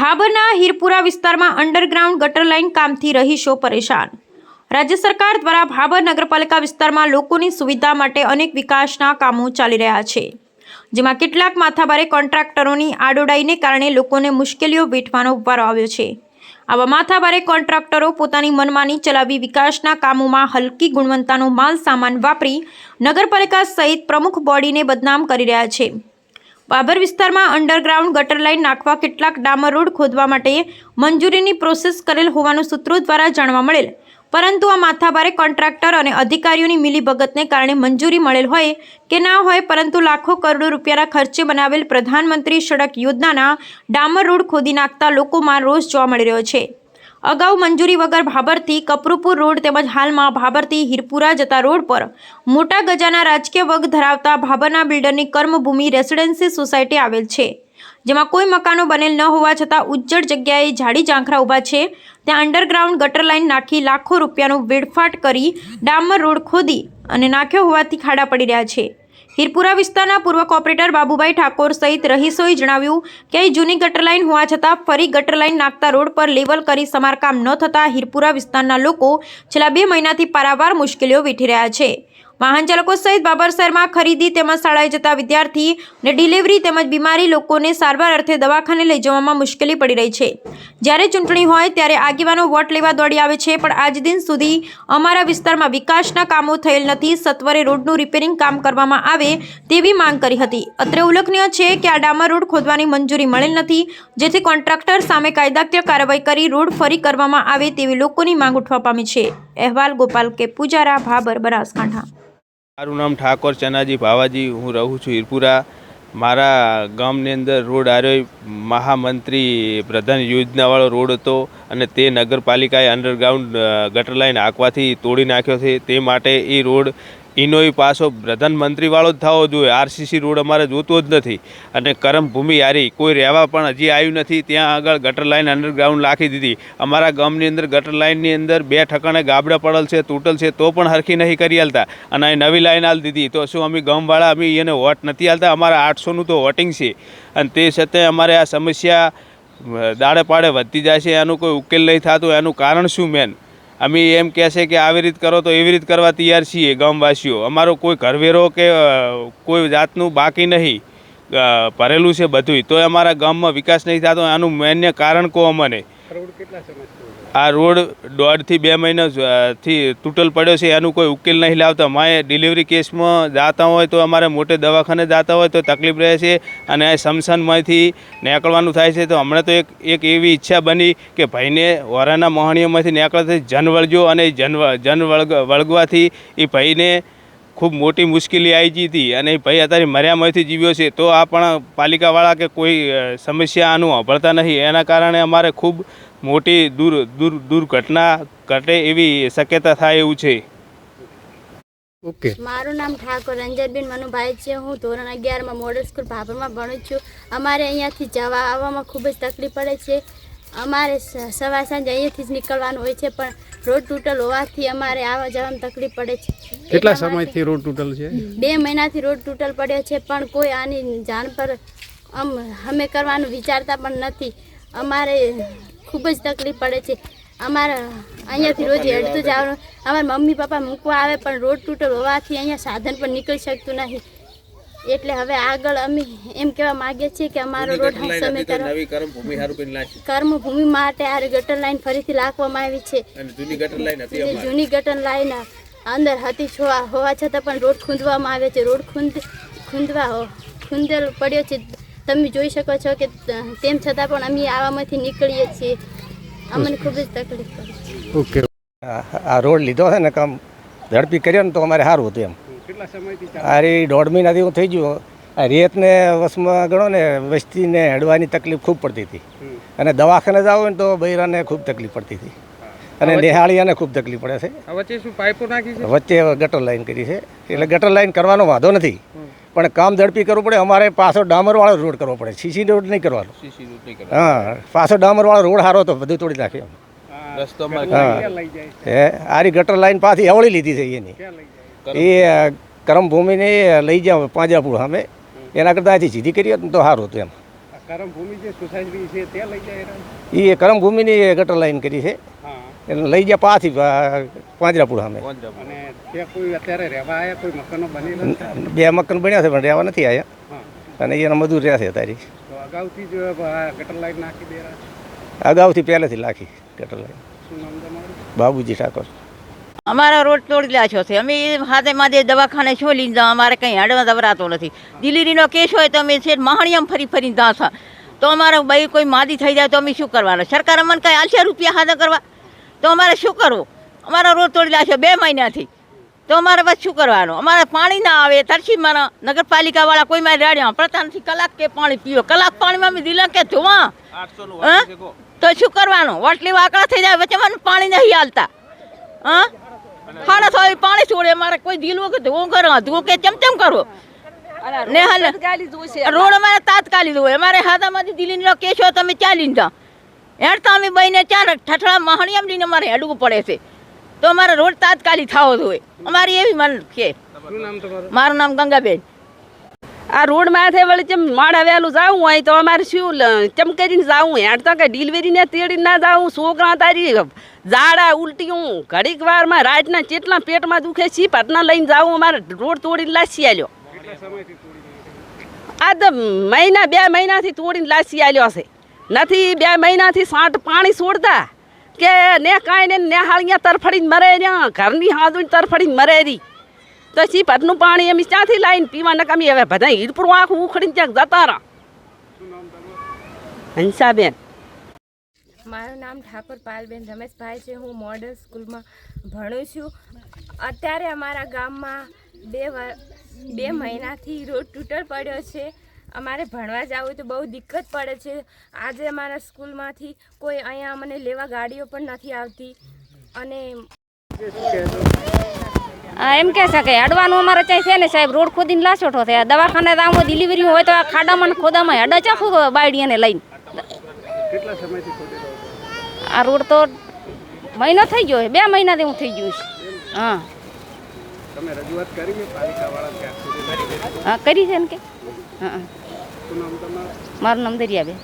ભાભરના હીરપુરા વિસ્તારમાં અંડરગ્રાઉન્ડ ગટર લાઇન કામથી રહીશો પરેશાન. રાજ્ય સરકાર દ્વારા ભાભર નગરપાલિકા વિસ્તારમાં લોકોની સુવિધા માટે અનેક વિકાસના કામો ચાલી રહ્યા છે. જેમાં કેટલાક માથાભારે કોન્ટ્રાક્ટરોની આડોડાઈને કારણે લોકોને મુશ્કેલીઓ વેઠવાનો વારો આવ્યો છે. આવા માથાભારે કોન્ટ્રાક્ટરો પોતાની મનમાની ચલાવી વિકાસના કામોમાં હલકી ગુણવત્તાનો માલ સામાન વાપરી નગરપાલિકા સહિત પ્રમુખ બોડીને બદનામ કરી રહ્યા છે. બાબર વિસ્તારમાં અંડરગ્રાઉન્ડ ગટર લાઇન નાખવા કેટલાક ડામર રોડ ખોદવા માટે મંજૂરીની પ્રોસેસ કરેલ હોવાનું સૂત્રો દ્વારા જાણવા મળેલ. પરંતુ આ માથાભારે કોન્ટ્રાક્ટર અને અધિકારીઓની મિલીભગતને કારણે મંજૂરી મળેલ હોય કે ના હોય, પરંતુ લાખો કરોડો રૂપિયાના ખર્ચે બનાવેલ પ્રધાનમંત્રી સડક યોજનાના ડામર રોડ ખોદી નાખતા લોકોમાં રોષ જોવા મળી રહ્યો છે. અગાઉ મંજૂરી વગર ભાબરથી કપરુપુર રોડ તેમજ હાલમાં ભાબરથી હિરપુરા જતા રોડ પર મોટા ગજાના રાજકીય વગ ધરાવતા ભાભરના બિલ્ડરની કર્મભૂમિ રેસિડેન્સી સોસાયટી આવેલ છે. જેમાં કોઈ મકાનો બનેલ ન હોવા છતાં ઉજ્જડ જગ્યાએ ઝાડી ઝાંખરા ઊભા છે. ત્યાં અંડરગ્રાઉન્ડ ગટર લાઇન નાખી લાખો રૂપિયાનો વેડફાટ કરી ડામર રોડ ખોદી અને નાખ્યો હોવાથી ખાડા પડી રહ્યા છે. હીરપુરા વિસ્તારના પૂર્વ કોર્પોરેટર બાબુભાઈ ઠાકોર સહિત રહીશોએ જણાવ્યું કે જૂની ગટર લાઇન હોવા છતાં ફરી ગટર લાઇન નાખતા રોડ પર લેવલ કરી સમારકામ ન થતાં હીરપુરા વિસ્તારના લોકો છેલ્લા બે મહિનાથી પારાવાર મુશ્કેલીઓ વેઠી રહ્યા છે. વાહન ચાલકો સહિત બાબરસરમાં ખરીદી તેમજ શાળાએ જતા વિદ્યાર્થી અને ડિલિવરી તેમજ બીમારી લોકોને સારવાર અર્થે દવાખાને લઈ જવામાં મુશ્કેલી પડી રહી છે. જ્યારે ચૂંટણી હોય ત્યારે આગેવાનો વોટ લેવા દોડી આવે છે, પણ આજ દિન સુધી અમારા વિસ્તારમાં વિકાસના કામો થયેલ નથી. સત્વરે રોડનું રિપેરિંગ કામ કરવામાં આવે તેવી માંગ કરી હતી. અત્રે ઉલ્લેખનીય છે કે આ ડામર રોડ ખોદવાની મંજૂરી મળેલ નથી, જેથી કોન્ટ્રાક્ટર સામે કાયદાકીય કાર્યવાહી કરી રોડ ફરી કરવામાં આવે તેવી લોકોની માંગ ઉઠવા પામી છે. અહેવાલ ગોપાલ કે. પૂજારા ભાબર બનાસકાંઠા. મારું નામ ઠાકોર ચનાજી ભાવાજી, હું રહું છું હીરપુરા મારા ગામની અંદર રોડ આર્યો મહામંત્રી પ્રધાન યોજનાવાળો રોડ હતો અને તે નગરપાલિકાએ અંડરગ્રાઉન્ડ ગટર લાઈન હાંકવાથી તોડી નાખ્યો છે. તે માટે એ રોડ ઇનોય પાછો પ્રધાનમંત્રીવાળો જ થવો જોઈએ. આરસીસી રોડ અમારે જોતો જ નથી. અને કરમભૂમિ હારી કોઈ રહેવા પણ હજી આવ્યું નથી, ત્યાં આગળ ગટર લાઇન અંડરગ્રાઉન્ડ રાખી દીધી. અમારા ગામની અંદર ગટર લાઇનની અંદર બે ઠકાણે ગાબડા પડેલ છે, તૂટલ છે, તો પણ હરખી નહીં કરી હાલતા. અને નવી લાઈન હાલ દીધી. તો શું અમે ગામવાળા, અમે એને વોટ નથી હાલતા અમારા આઠસોનું તો વોટિંગ છે. અને તે છતાંય અમારે આ સમસ્યા દાડે પાડે વધતી જાય છે. એનું કોઈ ઉકેલ નહીં થતું. એનું કારણ શું મેન? અમે એમ કહે છે કે આવી રીત કરો તો એવી રીત કરવા તૈયાર છીએ ગામવાસીઓ. અમારો કોઈ ઘરવેરો કે કોઈ જાતનું બાકી નહીં. ભરેલું છે બધુંય. તોય અમારા ગામમાં વિકાસ નહીં થતો, આનું મેન્ય કારણ કહો અમને. આ રોડ દોઢથી બે મહિના અ, થી તૂટલ પડ્યો છે. એનું કોઈ ઉકેલ નહીં લાવતા. માએ ડિલિવરી કેસમાં જાતા હોય તો અમારે મોટે દવાખાને જાતા હોય તો તકલીફ રહે છે અને આ સમસાનમાંથી નીકળવાનું થાય છે. તો હમણાં તો એક એક એવી ઈચ્છા બની કે ભાઈને વરાના મોહણીઓમાંથી જન વળજો અને જન જન વળગ વળગવાથી એ ભાઈને ખૂબ મોટી મુશ્કેલી આવી ગઈ હતી અને ભાઈ અત્યારે મર્યામાંથી જીવ્યો છે તો આ પણ પાલિકાવાળા કે કોઈ સમસ્યા આનું અભળતા નહીં એના કારણે અમારે ખૂબ મોટી દૂર દૂર દુર્ઘટના ઘટે એવી શક્યતા થાય એવું છે. ઓકે. મારું નામ ઠાકોર રંજનબેન મનુભાઈ છે. હું ધોરણ અગિયારમાં મોડલ સ્કૂલ ભાભરમાં ભણું છું. અમારે અહીંયાથી જવા આવવામાં ખૂબ જ તકલીફ પડે છે. અમારે સવાર સાંજે અહીંયાથી જ નીકળવાનું હોય છે પણ રોડ તૂટલ હોવાથી અમારે આવવા જવામાં તકલીફ પડે છે. કેટલા સમયથી રોડ તૂટલ છે? બે મહિનાથી રોડ તૂટલ પડ્યો છે પણ કોઈ આની જાણ પર આમ અમે કરવાનું વિચારતા પણ નથી. અમારે ખૂબ જ તકલીફ પડે છે. અમારા અહીંયાથી રોજ હેડતું જવાનું અમારા મમ્મી પપ્પા મૂકવા આવે પણ રોડ તૂટલ હોવાથી અહીંયા સાધન પણ નીકળી શકતું નહીં. એટલે હવે આગળ અમે એમ કહેવા માંગીએ છીએ કે અમારો રોડ સમય કર્મ કર્મભૂમિ માટે આ ગટર લાઈન ફરીથી લાખવામાં આવી છે. જૂની ગટર લાઈન અંદર હતી છોવા હોવા છતાં પણ રોડ ખૂંદવામાં આવે છે. રોડ ખૂંદ ખૂંદવા ખૂંદેલ પડ્યો છે. તમે જોઈ શકો છો કે તેમ છતાં પણ અમે આવામાંથી નીકળીએ છીએ. અમને ખૂબ જ તકલીફ પડે છે. ઓકે. આ આ રોડ લીધો છે ને કામ ઝડપી કર્યો ને તો અમારે સારું હતું એમ. કેટલા સમયથી આ દોઢ મહિનાથી હું થઈ ગયું આ રેતને વસમાં ગણો ને વસ્તીને હેડવાની તકલીફ ખૂબ પડતી હતી. અને દવાખાને જાવ ને તો બૈરાને ખૂબ તકલીફ પડતી હતી. અને નિહાળિયાને ખૂબ તકલીફ પડે છે. વચ્ચે શું પાઇપો નાખી છે? વચ્ચે ગટર લાઈન કરી છે. એટલે ગટર લાઈન કરવાનો વાંધો નથી. પણ કામ ઝડપી કરવું પડે. અમારે પાછો ડામરવાળો રોડ કરવો પડે. સીસી રોડ નહીં કરવાનો. હા. પાછો ડામરવાળો રોડ સારો તો બધું તોડી નાખ્યો રસ્તો હા. લઈ હે? આરી ગટર લાઈન પાછી અવળી લીધી છે એની એ કરમભૂમિને લઈ જાઓ પાંજરાપુર સામે. એના કરતાં આથી સીધી કરી હોત તો સારું હતું એમ. કરમભૂમિ જે સોસાયટી છે ત્યાં લઈ જાય એના? એ કરમભૂમિની ગટર લાઈન કરી છે. હા. એટલે લઈ ગયા પાછી પાંજરાપુર સામે. અને ત્યાં કોઈ અત્યારે રહેવા આવ્યા કોઈ મકાનો બનેલા છે? બે મકાન બન્યા છે પણ રહેવા નથી આવ્યા અને એના મજૂર રહ્યા છે અત્યારે. તો અગાઉથી જ ગટર લાઈન નાખી દે અગાઉથી પહેલેથી નાખી ગટર લાઈન શું નામ તમારું? બાબુજી ઠાકોર. અમારા રોડ તોડી લાછો છે. અમે હાથે માથે દવાખાને છો લીધા અમારે કંઈ હાડવા દવરાતો નથી. ડિલિવરીનો કેસ હોય તો અમે છે મહાણિયામ ફરી ફરીને દાસા તો અમારે ભાઈ કોઈ માદી થઈ જાય તો અમે શું કરવાનું? સરકાર અમને કંઈ આલશે રૂપિયા હાથે કરવા? તો અમારે શું કરવું? અમારા રોડ તોડી લાછો બે મહિનાથી. તો અમારે બસ શું કરવાનું? અમારે પાણી ના આવે. તરસી મારા નગરપાલિકાવાળા કોઈ મારે રાડ્યા પ્રતાનથી નથી કલાક કે પાણી પીવો કલાક પાણીમાં અમે દિલા કે ધોવા. તો શું કરવાનું? વટલી વાકડા થઈ જાય વચ્ચે મને પાણી નહીં હાલતા. હા? હાડા થાય પાણી છોડે મારે કોઈ દિલવું કે ધોવું કરો ધોવું કે ચમચમ કરો. ને હાલ રોડ અમારે તાત્કાલિક હોય. અમારે હાથામાંથી દિલ્હીનો કેસ તમે ચાલી જા હેડતા અમે બહીને ચાર ઠઠડા એમ લઈને અમારે હેડવું પડે છે. તો અમારે રોડ તાત્કાલિક થવો જોઈએ અમારી એવી મન છે. મારું નામ ગંગાબેન. આ રોડ માથે વળી ચમ માડા વહેલું જવું હોય તો અમારે શું ચમ કરીને જાવું હેઠ તો કે ડિલિવરીને તેડી ના જાવું. છોકરા તારી ઝાડા ઉલટીયું ઘડીક વારમાં રાતના ચેટલા પેટમાં દુખે છે, પાટના લઈને જાવું. અમારે રોડ તોડીને લાસી આલ્યો. આ તો મહિના, બે મહિનાથી તોડીને લાસી આલ્યો છે. નથી બે મહિનાથી સાંટ પાણી છોડતા કે ને કાંઈ ને નેહાળિયા તરફડીને મરે ને ઘરની હાજુ તરફડીને મરે રહી. તો સીપતનું પાણી એમ ત્યાંથી લાવીને પીવા નકામી હવે બધા હીરપુરું આખું ઉખડીને ક્યાંક જતા રહા. હંસાબેન. મારું નામ ઠાકોર પાલબેન રમેશભાઈ છે. હું મોડલ સ્કૂલમાં ભણું છું. અત્યારે અમારા ગામમાં બે બે મહિનાથી રોડ તૂટલ પડ્યો છે. અમારે ભણવા જવું તો બહુ દિક્કત પડે છે. આજે અમારા સ્કૂલમાંથી કોઈ અહીંયા અમને લેવા ગાડીઓ પણ નથી આવતી. અને એમ કે છે કે અડવાનું અમારે ત્યાં છે ને સાહેબ રોડ ખોદીને લાસોઠો થયા દવાખાને આમાં ડિલિવરી હોય તો આ ખાડામાં ખોદામાં હડા ચાખું બાયડીને લઈને? આ રોડ તો મહિનો થઈ ગયો બે મહિનાથી હું થઈ ગયું છે. હા. તમે રજૂઆત કરી છે? પાલિકાવાળા હા કરી છે ને કે. હા શું નામ દરિયા મારું નામ દરિયાબેન.